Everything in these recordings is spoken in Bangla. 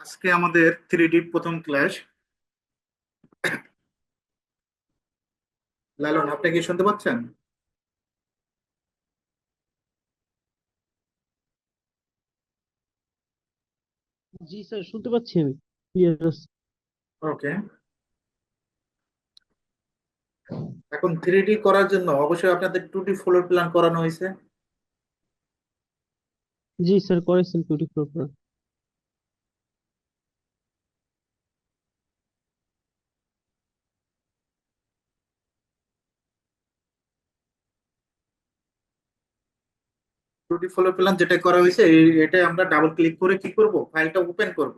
আজকে আমাদের থ্রি ডি প্রথম ক্লাস লালন আপনি কি শুনতে পাচ্ছেন? জি স্যার শুনতে পাচ্ছি আমি। ওকে এখন থ্রি ডি করার জন্য অবশ্যই আপনাদের টু ডি ফ্লোর প্ল্যান করানো হয়েছে। জি স্যার করেছেন টু ডি ফ্লোর প্ল্যান যেটা করা হয়েছে এটা আমরা ডাবল ক্লিক করে কি করব? ফাইলটা ওপেন করব।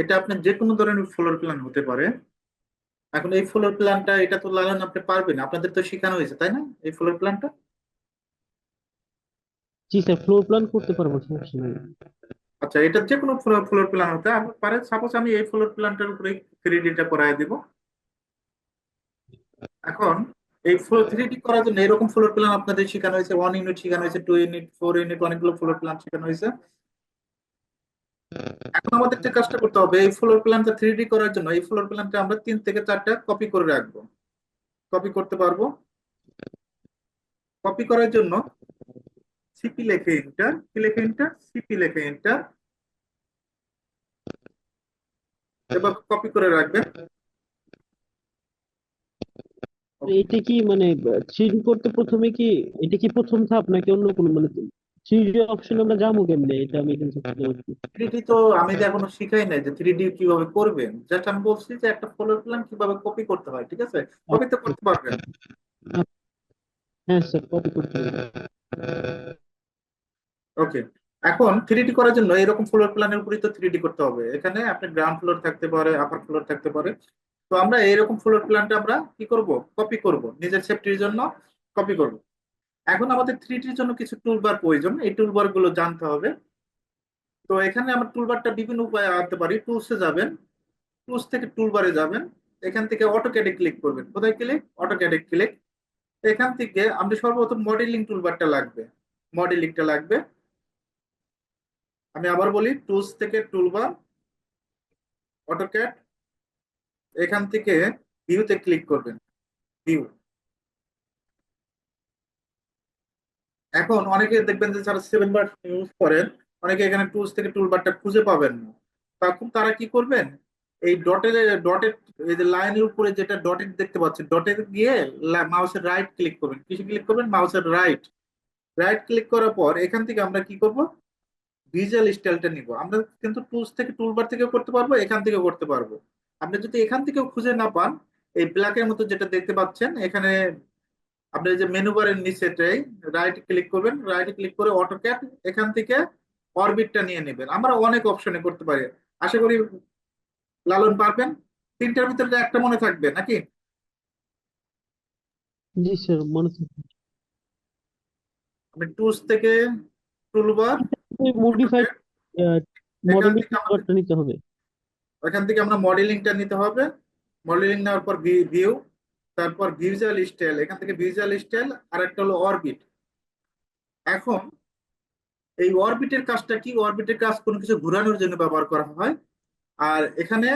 এটা আপনার যে কোনো ধরনের ফ্লোর প্ল্যান হতে পারে। এখন এই ফ্লোর প্ল্যানটা এটা তো লালন আপনি পারবেন আপনাদের তো শেখানো হয়েছে তাই না? এই ফ্লোর প্ল্যানটা জি স্যার ফ্লোর প্ল্যান করতে পারব সমস্যা নেই। আচ্ছা এটা যে কোনো ফ্লোর প্ল্যান হতে পারে। সাপোজ আমি এই ফ্লোর প্ল্যানটার উপরে থ্রি ডিটা করাই দিব। এখন এই ফ্লোর থ্রি ডি করার জন্য এরকম ফ্লোর প্ল্যান আপনাদের শেখানো হয়েছে ওয়ান ইউনিট শেখানো হয়েছে টু ইউনিট ফোর ইউনিট অনেকগুলো ফ্লোর প্ল্যান শেখানো হয়েছে। এখন আমাদের যে কাজটা করতে হবে, এই ফ্লোর প্ল্যানটা থ্রি ডি করার জন্য, এই ফ্লোর প্ল্যানটা আমরা তিন থেকে চারটা কপি করে রাখব। কপি করতে পারব। কপি করার জন্য সিপি লেখে এন্টার কি লেখে এন্টার সিপি লেখে এন্টার এবার কপি করে রাখবেন। এটা কি মানে থ্রি ডি করতে প্রথমে কি, এটা কি প্রথম ধাপ নাকি অন্য কোনো মানে থ্রি ডি অপশন আমরা যাব কেমনে? এটা আমি কিন্তু বুঝতে পারছি না। থ্রি তো আমি তো এখনও শিখাই নাই যে থ্রি ডি কীভাবে করবেন। জাস্ট আমি বলছি যে একটা ফ্লোর প্ল্যান কীভাবে কপি করতে হয় ঠিক আছে? কপি তো করতে পারবেন। হ্যাঁ স্যার কপি করতে ওকে এখন থ্রি ডি করার জন্য এরকম ফ্লোর প্ল্যানের উপরই তো থ্রি ডি করতে হবে। এখানে আপনি গ্রাউন্ড ফ্লোর থাকতে পারে আপার ফ্লোর থাকতে পারে। তো আমরা এইরকম ফ্লোর প্ল্যানটা আমরা কি করব? কপি করব। নিজের সেফটির জন্য কপি করব। এখন আমাদের থ্রি ডির জন্য কিছু টুলবার প্রয়োজন। এই টুলবারগুলো জানতে হবে। তো এখানে আমরা টুলবারটা বিভিন্ন উপায়ে আনতে পারি। টুলসে যাবেন টুলস থেকে টুলবারে যাবেন। এখান থেকে অটোক্যাডে ক্লিক করবেন। কোথায় ক্লিক অটোক্যাডে ক্লিক এখান থেকে আমরা সর্বপ্রথম মডেলিং টুলবারটা লাগবে। মডেলিংটা লাগবে। আমি আবার বলি টুলস থেকে টুলবার অটোক্যাড এখান থেকে ভিউতে ক্লিক করবেন। ভিউ এখন অনেকে দেখবেন যে যারা সেভেন বার ইউজ করেন, অনেকে এখানে টুলস থেকে টুলবারটা খুঁজে পাবেন না। তখন তারা কি করবেন? এই ডটের ডটের এই যে লাইনের উপরে যেটা ডটেড দেখতে পাচ্ছেন ডটে গিয়ে মাউসের রাইট ক্লিক করবেন। কিছু ক্লিক করবেন? মাউসের রাইট রাইট ক্লিক করার পর এখান থেকে আমরা কি করব? ভিজুয়াল স্টাইলটা নিব। আমরা কিন্তু টুলস থেকে টুলবার থেকে করতে পারব, এখান থেকে করতে পারব। আপনি যদি এখান থেকেও খুঁজে না পান, এই ব্ল্যাকের মতো যেটা দেখতে পাচ্ছেন, এখানে আপনি যে মেনু বারের নিচেটাই রাইট ক্লিক করবেন রাইট ক্লিক করে অটোক্যাড এখান থেকে অরবিটটা নিয়ে নেবেন। আমরা অনেক অপশনে করতে পারি। আশা করি লালন পারবেন। তিনটার ভিতরে একটা মনে থাকবে নাকি? জি স্যার মনে থাকবে। আমি টুলস থেকে টুলবার মডিফাইড মডেলিং নিতে হবে। ওখান থেকে আমরা মডেলিংটা নিতে হবে। মডেলিং নেওয়ার পর ভিউ তারপর ভিজুয়াল স্টাইল এখান থেকে ভিজুয়াল স্টাইল আর একটা হলো অরবিট এখন এই অরবিটের কাজটা কি? অরবিটের কাজ কোনো কিছু ঘোরানোর জন্য ব্যবহার করা হয়। আর এখানে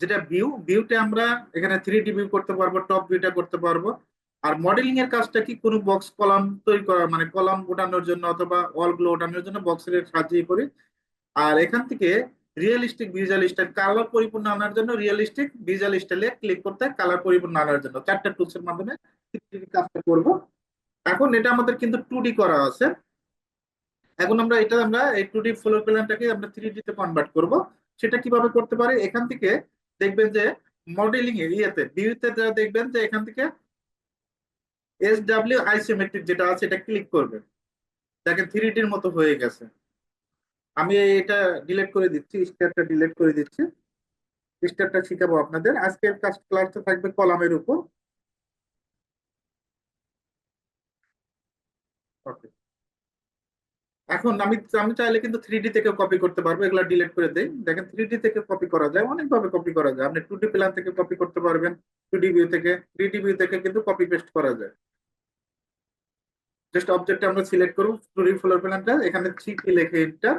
যেটা ভিউ ভিউতে আমরা এখানে থ্রি ডি ভিউ করতে পারব টপ ভিউটা করতে পারব। আর মডেলিং এর কাজটা কি? কোনো বক্স কলাম তৈরি করা মানে কলাম ওঠানোর জন্য অথবা অলগুলো ওঠানোর জন্য বক্সের সাহায্যে করি। আর এখান থেকে রিয়েলিস্টিক ভিজুয়াল স্টাইল কালার পরিপূর্ণ আনার জন্য রিয়েলিস্টিক ভিজুয়াল স্টাইলে ক্লিক করতে কালার পরিপূর্ণ আনার জন্য। চারটা টুলস এর মাধ্যমে 3D কাজটা করব। এখন এটা আমাদের কিন্তু টুডি করা আছে। এখন আমরা এটা আমরা এই টু ডি ফ্লোর প্ল্যানটাকে আমরা থ্রি তে কনভার্ট করব। সেটা কীভাবে করতে পারি? এখান থেকে দেখবেন যে মডেলিং এ ইয়েতে ভিউতে দেখবেন যে এখান থেকে এস ডাব্লিউ আইসোমেট্রিক যেটা আছে এটা ক্লিক করবেন। দেখেন থ্রি ডির মতো হয়ে গেছে। আমি এটা ডিলেট করে দিচ্ছি স্টেপটা ডিলেট করে দিচ্ছি। স্টারটা শিখাবো আপনাদের। আজকের ক্লাসটা থাকবে কলামের উপর। ওকে এখন আমি আমি চাইলে কিন্তু থ্রি ডি থেকে কপি করতে পারব, এগুলা ডিলিট করে দেই। দেখেন থ্রি ডি থেকে কপি করা যায়, অনেকভাবে কপি করা যায়। আপনি টু ডি প্ল্যান থেকে কপি করতে পারবেন টু ডি ভিউ থেকে থ্রি ডি ভিউ থেকে কিন্তু কপি পেস্ট করা যায়। জাস্ট অবজেক্টটা আমরা সিলেক্ট করব টু ফ্লোর প্ল্যানটা এখানে সিটি লিখে এন্টার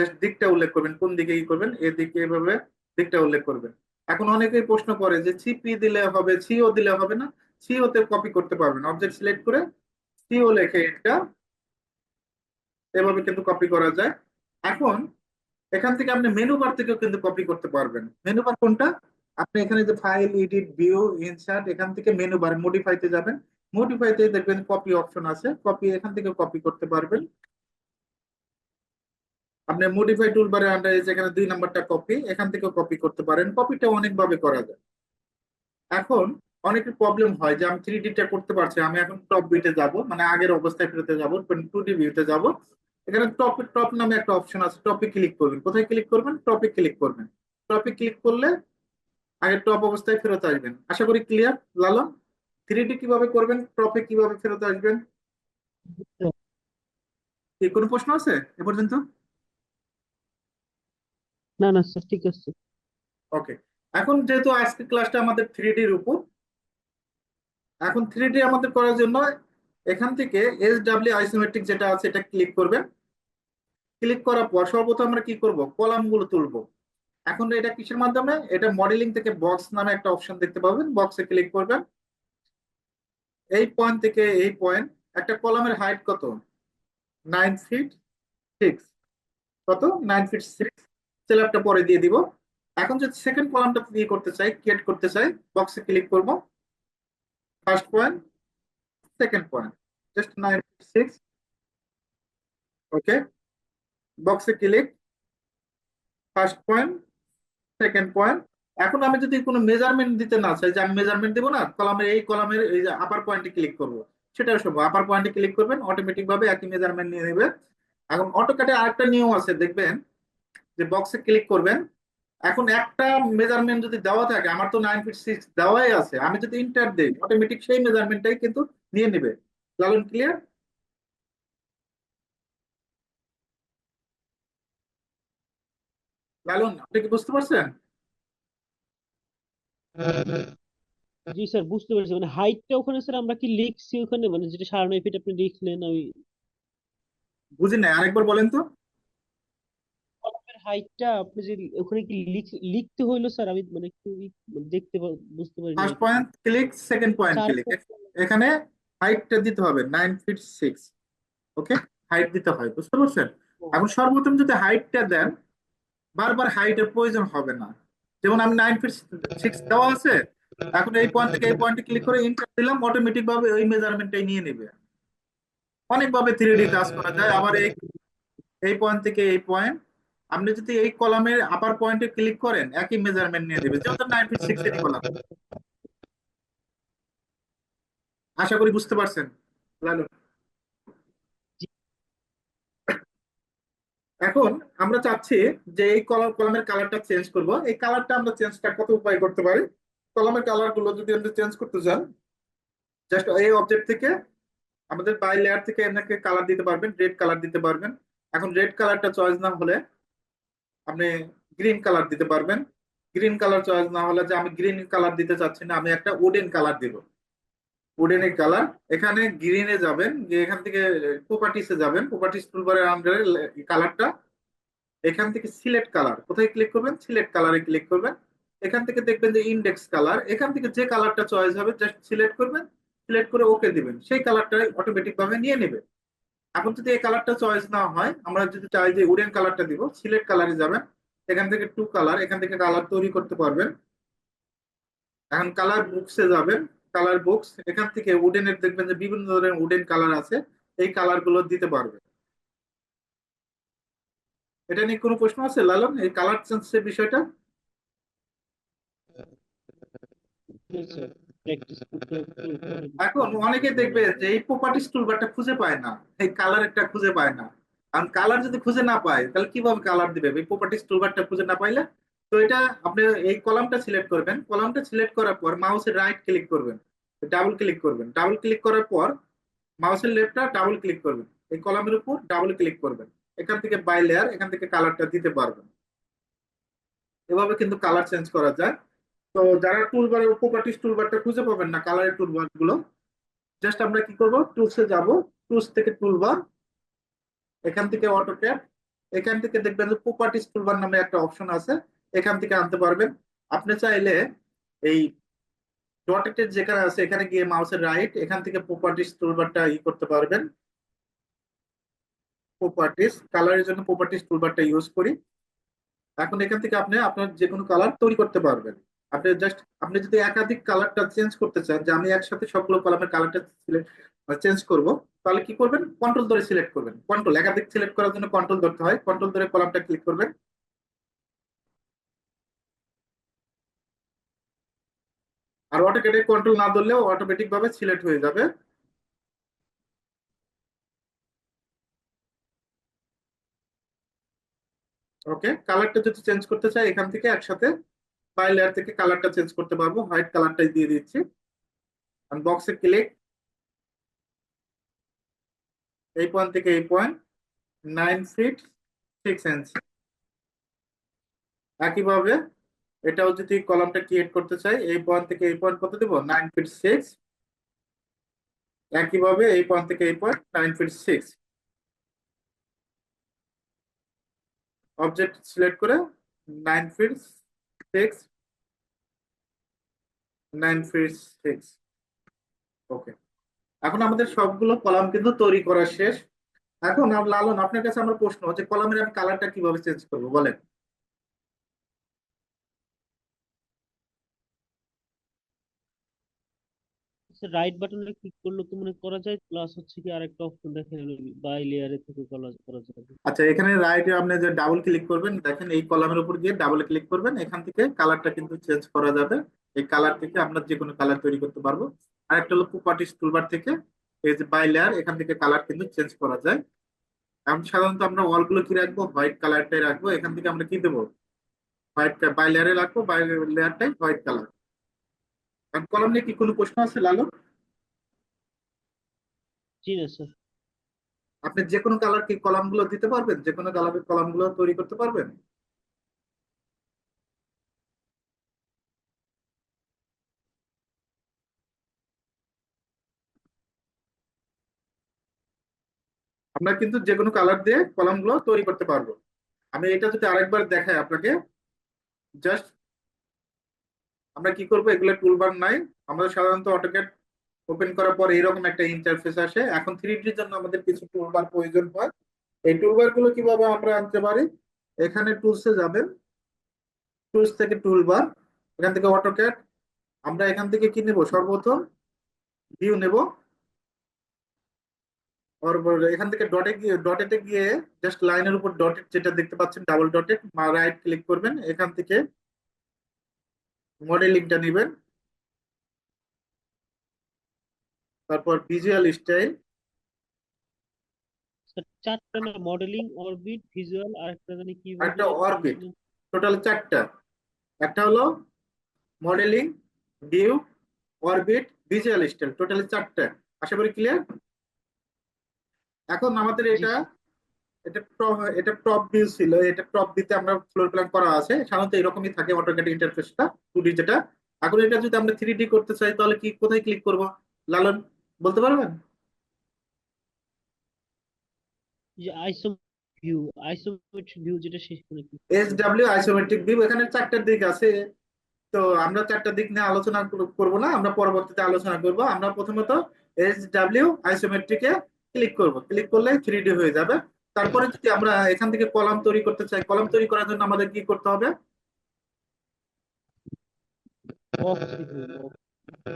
জাস্ট দিকটা উল্লেখ করবেন, কোন দিকে ই করবেন? এদিকে এভাবে দিকটা উল্লেখ করবেন। এখন অনেকেই প্রশ্ন করে যে সিপি দিলে হবে সিও দিলে হবে না। সিও তে কপি করতে পারবেন। অবজেক্ট সিলেক্ট করে সিও লেখে এটা এভাবে কিন্তু কপি করা যায়। এখন এখান থেকে আপনি মেনু বার থেকেও কিন্তু কপি করতে পারবেন। মেনু বার কোনটা? আপনি এখানে যে ফাইল এডিট ভিউ ইনসার্ট এখান থেকে মেনু বার মডিফাইতে যাবেন। মডিফাইতে দেখবেন কপি অপশন আছে। কপি এখান থেকে কপি করতে পারবেন। আপনি মডিফাই টুলবারে আন্ডার যেখানে দুই নাম্বারটা কপি এখান থেকে কপি করতে পারেন। কপিটা অনেকভাবে করা যায়। এখন অনেকের প্রবলেম হয় যে আমি থ্রি ডিটা করতে পারছি আমি এখন টপ ভিউতে যাব মানে আগের অবস্থায় ফেরতে যাব টু ডি ভিউতে যাব। এখানে টপ টপ নামে একটা অপশন আছে টপে ক্লিক করবেন। কোথায় ক্লিক করবেন? টপে ক্লিক করবেন। টপে ক্লিক করলে আগে টপ অবস্থায় ফেরত আসবেন। আশা করি ক্লিয়ার লালন থ্রি ডি কীভাবে করবেন? টপে কীভাবে ফেরত আসবেন? কি কোনো প্রশ্ন আছে এ পর্যন্ত? না না স্যার ঠিক আছে। ওকে এখন যেহেতু আজকে ক্লাসটা আমাদের থ্রি ডির উপর, এখন থ্রি ডি আমাদের করার জন্য এখান থেকে এস ডাব্লিউ আইসোমেট্রিক যেটা আছে, এটা ক্লিক করবেন। ক্লিক করার পর সর্বপ্রথম আমরা কি করব? কলামগুলো তুলবো। এখন এটা কিসের মাধ্যমে? এটা মডেলিং থেকে বক্স নামে একটা অপশন দেখতে পাবেন। বক্সে ক্লিক করবেন। এই পয়েন্ট থেকে এই পয়েন্ট একটা কলামের হাইট কত? নাইন ফিট সিক্স কত? নাইন ফিট সিক্স সেলারটা পরে দিয়ে দিব। এখন যদি সেকেন্ড কলামটা দিয়ে করতে চাই ক্রিয়েট করতে চাই বক্সে ক্লিক করব। First point second point just nine six okay বক্সে click first point second point এখন আমি যদি কোনো মেজারমেন্ট দিতে না চাই, যে আমি মেজারমেন্ট দেবো না কলামের এই কলামের এই যে আপার পয়েন্টে ক্লিক করব সেটাও সম্ভব আপার পয়েন্টে ক্লিক করবেন অটোমেটিক ভাবে একই মেজারমেন্ট নিয়ে নেবে। এখন অটোকাটে আরেকটা নিয়ম আছে, দেখবেন যে বক্সে ক্লিক করবেন এখন একটা মেজারমেন্ট যদি দেওয়া থাকে আমার তো নাইন ফিট সিক্স দেওয়াই আছে আমি যদি ইন্টার দিই অটোমেটিক সেই মেজারমেন্টটাই কিন্তু নিয়ে নেবে। লালন ক্লিয়ার? লালন আপনি কি বুঝতে পারছেন? জি স্যার বুঝতে পেরেছি। মানে হাইটটা ওখানে স্যার আমরা কি লিখছি ওখানে? মানে যেটা সাড়ে নয় ফিট আপনি লিখলেন আমি বুঝি নাই আরেকবার বলেন তো। হাইটটা আপনি যে ওখানে কি লিখ- লিখতে হইল স্যার? আমি মানে একটু দেখতে বুঝতে পারি first point click second point click এখানে হাইটটা দিতে হবে nine feet six okay height দিতে হয় বুঝতে পারছেন? এখন সর্বপ্রথম যদি হাইটটা দেন বারবার হাইটের প্রয়োজন হবে না। যেমন আমি নাইন ফিট সিক্স দেওয়া আছে এখন এই পয়েন্ট থেকে এই পয়েন্টে ক্লিক করে ইন্টার দিলাম অটোমেটিক ভাবে ওই মেজারমেন্টটাই নিয়ে নেবে। অনেকভাবে থ্রি ডি কাজ করা যায় আবার এই এই পয়েন্ট থেকে এই পয়েন্ট আপনি যদি এই কলামের আপার পয়েন্টে ক্লিক করেন, একই মেজারমেন্ট নিয়ে দেবে যেহেতু কলাম। আশা করি বুঝতে পারছেন এখন আমরা চাচ্ছি যে এই কলাম কলামের কালারটা চেঞ্জ করব। এই কালারটা আমরা চেঞ্জটা কত উপায় করতে পারি? কলামের কালারগুলো যদি আমরা চেঞ্জ করতে চান জাস্ট এই অবজেক্ট থেকে আমাদের বাই লেয়ার থেকে আপনাকে কালার দিতে পারবেন রেড কালার দিতে পারবেন। এখন রেড কালারটা চয়েস না হলে আপনি গ্রিন কালার দিতে পারবেন। গ্রিন কালার চয়েস না হলে যে আমি গ্রিন কালার দিতে চাচ্ছি না, আমি একটা উডেন কালার দিব। উডেনের কালার এখানে গ্রিনে যাবেন এখান থেকে প্রপার্টিসে যাবেন। প্রপার্টিস টুলবারের আন্ডারে কালারটা এখান থেকে সিলেক্ট কালার কোথায় ক্লিক করবেন? সিলেক্ট কালারে ক্লিক করবেন। এখান থেকে দেখবেন যে ইন্ডেক্স কালার এখান থেকে যে কালারটা চয়েস হবে জাস্ট সিলেক্ট করবেন। সিলেক্ট করে ওকে দিবেন। সেই কালারটা অটোমেটিক ভাবে নিয়ে নেবে। এখন যদি এই কালারটা চয়েস না হয়, আমরা যদি চাই যে উডেন কালারটা দিব সিলেক্ট কালারে যাবেন। এখান থেকে টু কালার এখান থেকে কালার তৈরি করতে পারবেন। এখন কালার বুকসে যাবেন কালার বুকস এখান থেকে উডেনের দেখবেন যে বিভিন্ন ধরনের উডেন কালার আছে, এই কালারগুলো দিতে পারবে এটা নিয়ে কোনো প্রশ্ন আছে, লালন, এই কালার চেঞ্জের বিষয়টা? এখন অনেকে দেখবে যে এই প্রপার্টিস টুলবারটা খুঁজে পায় না, এই কালার একটা খুঁজে পায় না। কারণ কালার যদি খুঁজে না পায়, তাহলে কীভাবে কালার দিবে? এই প্রপার্টিস টুলবারটা খুঁজে না পাইলে? তো এটা আপনি এই কলামটা সিলেক্ট করবেন। কলামটা সিলেক্ট করার পর মাউসের রাইট ক্লিক করবেন। ডাবল ক্লিক করবেন। ডাবল ক্লিক করার পর মাউসের লেফটটা ডাবল ক্লিক করবেন। এই কলামের উপর ডাবল ক্লিক করবেন। এখান থেকে বাই লেয়ার এখান থেকে কালারটা দিতে পারবেন। এভাবে কিন্তু কালার চেঞ্জ করা যায়। তো যারা টুলবারের প্রপার্টিস টুলবারটা খুঁজে পাবেন না কালারের টুলবারগুলো জাস্ট আমরা কি করব? টুলসে যাব টুলস থেকে টুলবার এখান থেকে অটো অটোক্যাড এখান থেকে দেখবেন যে প্রপার্টিস টুলবার নামে একটা অপশন আছে, এখান থেকে আনতে পারবেন। আপনি চাইলে এই ডটেটেড যেখানে আছে, এখানে গিয়ে মাউসের রাইট এখান থেকে প্রপার্টিস টুলবারটা ই করতে পারবেন। প্রপার্টিস কালারের জন্য প্রপার্টিস টুলবারটা ইউজ করি। এখন এখান থেকে আপনি আপনার যে কোনো কালার তৈরি করতে পারবেন। আপনি জাস্ট আপনি যদি একাধিক কালারটা চেঞ্জ করতে চান, যে আমি একসাথে সবগুলো কলামের কালারটা সিলেক্ট চেঞ্জ করব, তাহলে কি করবেন? কন্ট্রোল ধরে সিলেক্ট করবেন। কন্ট্রোল একাধিক সিলেক্ট করার জন্য কন্ট্রোল ধরতে হয়। কন্ট্রোল ধরে কলামটা ক্লিক করবেন। আর অটোকেটে কন্ট্রোল না ধরলেও অটোমেটিক ভাবে সিলেক্ট হয়ে যাবে। ওকে কালারটা যদি চেঞ্জ করতে চাই, এখান থেকে একসাথে ফাইল লেয়ার থেকে কালারটা চেঞ্জ করতে পারব হোয়াইট কালারটাই দিয়ে দিচ্ছি। বক্সে ক্লিক এই পয়েন্ট থেকে এই point nine feet six inch একইভাবে এটাও যদি কলামটা ক্রিয়েট করতে চাই, এই পয়েন্ট থেকে এই পয়েন্ট কত দেবো? নাইন ফিট সিক্স একইভাবে এই পয়েন্ট থেকে এই point nine feet six object select করে nine feet six nine feet six. Okay এখন আমাদের সবগুলো কলাম কিন্তু তৈরি করা শেষ। এখন লালন, আপনার কাছে আমার প্রশ্ন হচ্ছে, কলামের আমি কালারটা কীভাবে চেঞ্জ করব? বলেন। রাইট বাটনে ক্লিক করলে তো মনে করা যায় প্লাস হচ্ছে কি আরেকটা অপশন দেখা গেল বাই লেয়ারে থেকে করা যাবে আচ্ছা এখানে রাইটে আপনি যে ডাবল ক্লিক করবেন, দেখেন এই কলামের উপর গিয়ে ডাবল ক্লিক করবেন, এখান থেকে কালারটা কিন্তু চেঞ্জ করা যাবে। এই কালার থেকে আমরা যে কোনো কালার তৈরি করতে পারব। আর একটা হলো প্রপার্টিস টুলবার থেকে, এই যে বাই লেয়ার এখান থেকে কালার কিন্তু চেঞ্জ করা যায়। এখন সাধারণত আমরা ওয়ালগুলো কি রাখব? হোয়াইট কালারটাই রাখব। এখান থেকে আমরা কি দেবো? হোয়াইট বাই লেয়ারে রাখব বাই লেয়ারটাই হোয়াইট কালার আর কলাম নিয়ে কি কোনো প্রশ্ন আছে লালু? জি না স্যার আপনি যে কোনো কালার কি কলামগুলো দিতে পারবেন? যে কোনো কালারের কলামগুলো তৈরি করতে পারবেন? আমরা কিন্তু যে কোনো কালার দিয়ে কলামগুলো তৈরি করতে পারব। আমি এটা যদি আরেকবার দেখাই আপনাকে জাস্ট আমরা কি করব? এগুলো টুলবার নাই। আমরা সাধারণত অটোক্যাড ওপেন করার পর এরকম একটা ইন্টারফেস আসে। এখন থ্রি ডির জন্য আমাদের কিছু টুলবার প্রয়োজন হয়। এই টুলবারগুলো কীভাবে আমরা আনতে পারি? এখানে টুলসে যাবেন। টুলস থেকে টুলবার এখান থেকে অটোক্যাড আমরা এখান থেকে কি নেব? সর্বপ্রথম ভিউ নেব। এখান থেকে ডটে গিয়ে ডটেতে গিয়ে জাস্ট লাইনের উপর ডটেড যেটা দেখতে পাচ্ছেন ডাবল ডটেড রাইট ক্লিক করবেন। এখান থেকে মডেলিংটা নেবেন তারপর ভিজুয়াল স্টাইল চারটা না মডেলিং অরবিট ভিজুয়াল আর একটা জানি কি বলে? orbit। টোটাল চারটা একটা হলো modelling view orbit visual style totally চারটা আশা করি ক্লিয়ার এখন আমাদের এটা এটা টপ এটা টপ ভিউ ছিল এটা টপ ভিউতে আমরা ফ্লোর প্ল্যান করা আছে। সাধারণত এরকমই থাকে অটোক্যাড ইন্টারফেসটা টু ডি যেটা। এখন এটা যদি আমরা থ্রি ডি করতে চাই তাহলে কি কোথায় ক্লিক করব? লালন বলতে পারবেন? আইসোমেট্রিক ভিউ এখানে দিক আছে। তো আমরা চারটা দিক নিয়ে আলোচনা কর- করব না আমরা পরবর্তীতে আলোচনা করব। আমরা প্রথমত এস ডাব্লিউ আইসোমেট্রিকে ক্লিক করব। ক্লিক করলে থ্রি ডি হয়ে যাবে। তারপরে যদি আমরা এখান থেকে কলাম তৈরি করতে চাই কলাম তৈরি করার জন্য আমাদের কি করতে হবে?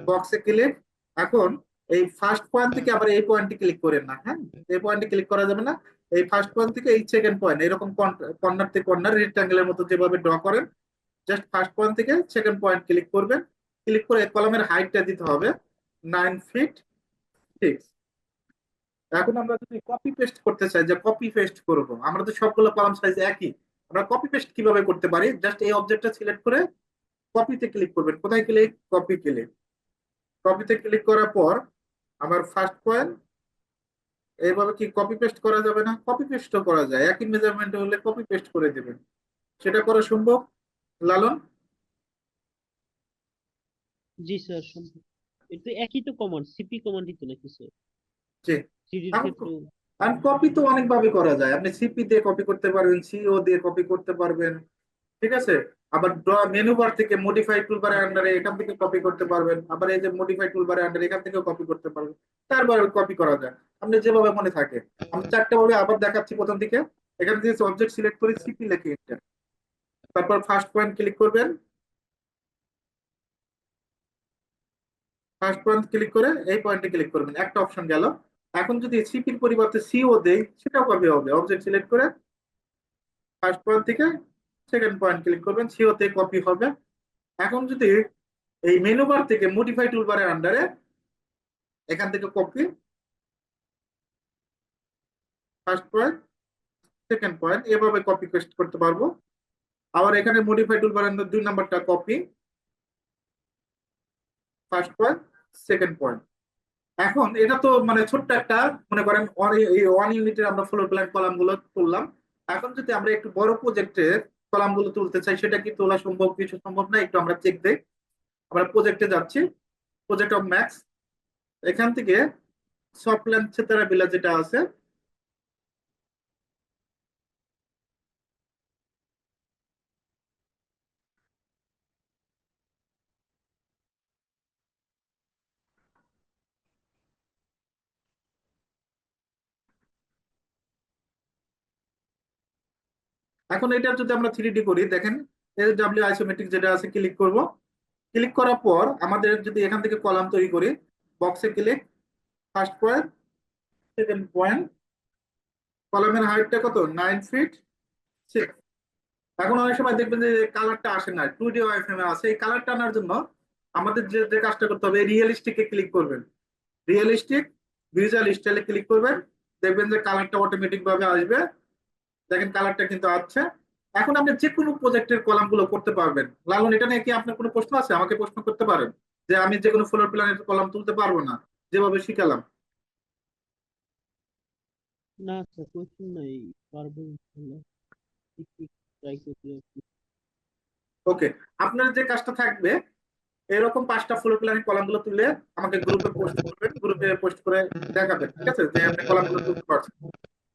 বক্সে ক্লিক এখন এই ফার্স্ট পয়েন্ট থেকে আবার এই পয়েন্টে ক্লিক করেন না হ্যাঁ? এই পয়েন্টে ক্লিক করা যাবে না। এই ফার্স্ট পয়েন্ট থেকে এই সেকেন্ড পয়েন্ট এরকম কর্নার থেকে কর্নার রেক্টাঙ্গেলের মতো যেভাবে ড্র করেন জাস্ট ফার্স্ট পয়েন্ট থেকে সেকেন্ড পয়েন্ট ক্লিক করবেন। ক্লিক করে কলামের হাইটটা দিতে হবে নাইন ফিট সিক্স এখন আমরা যদি কপি পেস্ট করতে চাই যে কপি পেস্ট করব আমরা তো সবগুলো কলাম সাইজ একই আমরা কপি পেস্ট কীভাবে করতে পারি? জাস্ট এই অবজেক্টটা সিলেক্ট করে কপিতে ক্লিক করবেন। কোথায় ক্লিক কপি ক্লিক কপিতে ক্লিক করার পর আমার ফার্স্ট পয়েন্ট এইভাবে কি কপি পেস্ট করা যাবে না? কপি পেস্টও করা যায়। একই মেজারমেন্ট হলে কপি পেস্ট করে দেবেন। সেটা করা সম্ভব? লালন? জি স্যার সম্ভব। একই তো কমান্ড সিপি কমান্ডই তো নাকি স্যার জি। সিডির ক্ষেত্রেও কপি তো অনেক ভাবে করা যায়। আপনি সিপি দিয়ে কপি করতে পারবেন সিও দিয়ে কপি করতে পারবেন ঠিক আছে? আবার মেনু বার থেকে মডিফাই টুলবারের আন্ডারে এখান থেকে কপি করতে পারবেন আবার এই যে মডিফাই টুলবারের আন্ডারে এখান থেকেও কপি করতে পারবেন। তারপর কপি করা যায়। আপনি যেভাবে মনে থাকে। আমি চারটে ভাবে আবার দেখাচ্ছি প্রথম দিকে। এখান থেকে অবজেক্ট সিলেক্ট করে সিপি লিখে এন্টার তারপর ফার্স্ট পয়েন্ট ক্লিক করবেন। ফার্স্ট পয়েন্ট ক্লিক করে এই পয়েন্টে ক্লিক করবেন। একটা অপশন গেল। এখন যদি সিপির পরিবর্তে সিও দেই, সেটাও কপি হবে। অবজেক্ট সিলেক্ট করে ফার্স্ট পয়েন্ট থেকে সেকেন্ড পয়েন্ট ক্লিক করবেন সিও তে কপি হবে। এখন যদি এই মেনু বার থেকে মডিফাই টুলবারের আন্ডারে এখান থেকে copy first point second point এভাবে কপি পেস্ট করতে পারব। আবার এখানে মডিফাই টুলবারের আন্ডার দুই নাম্বারটা copy first point second point এখন এটা তো মানে ছোট্ট একটা, মনে করেন ওয়ান ইউনিটের আমরা ফ্লোর প্ল্যান কলামগুলো তুললাম। এখন যদি আমরা একটু বড় প্রজেক্টের কলামগুলো তুলতে চাই, সেটা কি তোলা সম্ভব, কিছু সম্ভব না? একটু আমরা চেক দেই। আমরা প্রজেক্টে যাচ্ছি। প্রজেক্ট অফ ম্যাক্স এখান থেকে সফট প্ল্যান সেতারা বিলা যেটা আছে এখন এটা যদি আমরা থ্রি ডি করি, দেখেন ডাব্লিউ আইসোমেট্রিক যেটা আছে ক্লিক করব। ক্লিক করার পর আমাদের যদি এখান থেকে কলাম তৈরি করি বক্সে click first point second point কলামের হাইটটা কত? নাইন ফিট সিক্স এখন অনেক সময় দেখবেন যে কালারটা আসে না টু ডি ওয়াইফএম আছে। এই কালারটা আনার জন্য আমাদের যে যে কাজটা করতে হবে রিয়েলিস্টিকে ক্লিক করবেন। রিয়েলিস্টিক ভিজুয়াল স্টাইলে ক্লিক করবেন। দেখবেন যে কালারটা অটোমেটিক ভাবে আসবে। দেখেন কালারটা কিন্তু আসছে এখন আপনি যে কোনো প্রজেক্টের কলামগুলো করতে পারবেন। লালন এটা নিয়ে কি আপনার কোনো প্রশ্ন আছে? আমাকে প্রশ্ন করতে পারেন যে আমি যে কোনো ফ্লোর প্ল্যানের কলাম তুলতে পারব না যেভাবে শিখালাম। না স্যার কোয়েশ্চেন নাই পারব ট্রাই করতে ওকে আপনার যে কাজটা থাকবে এরকম পাঁচটা ফ্লোর প্ল্যানের কলামগুলো তুলে আমাকে গ্রুপে পোস্ট করবেন গ্রুপে পোস্ট করে দেখাবেন ঠিক আছে? যে আপনি কলামগুলো তুলতে পারছেন।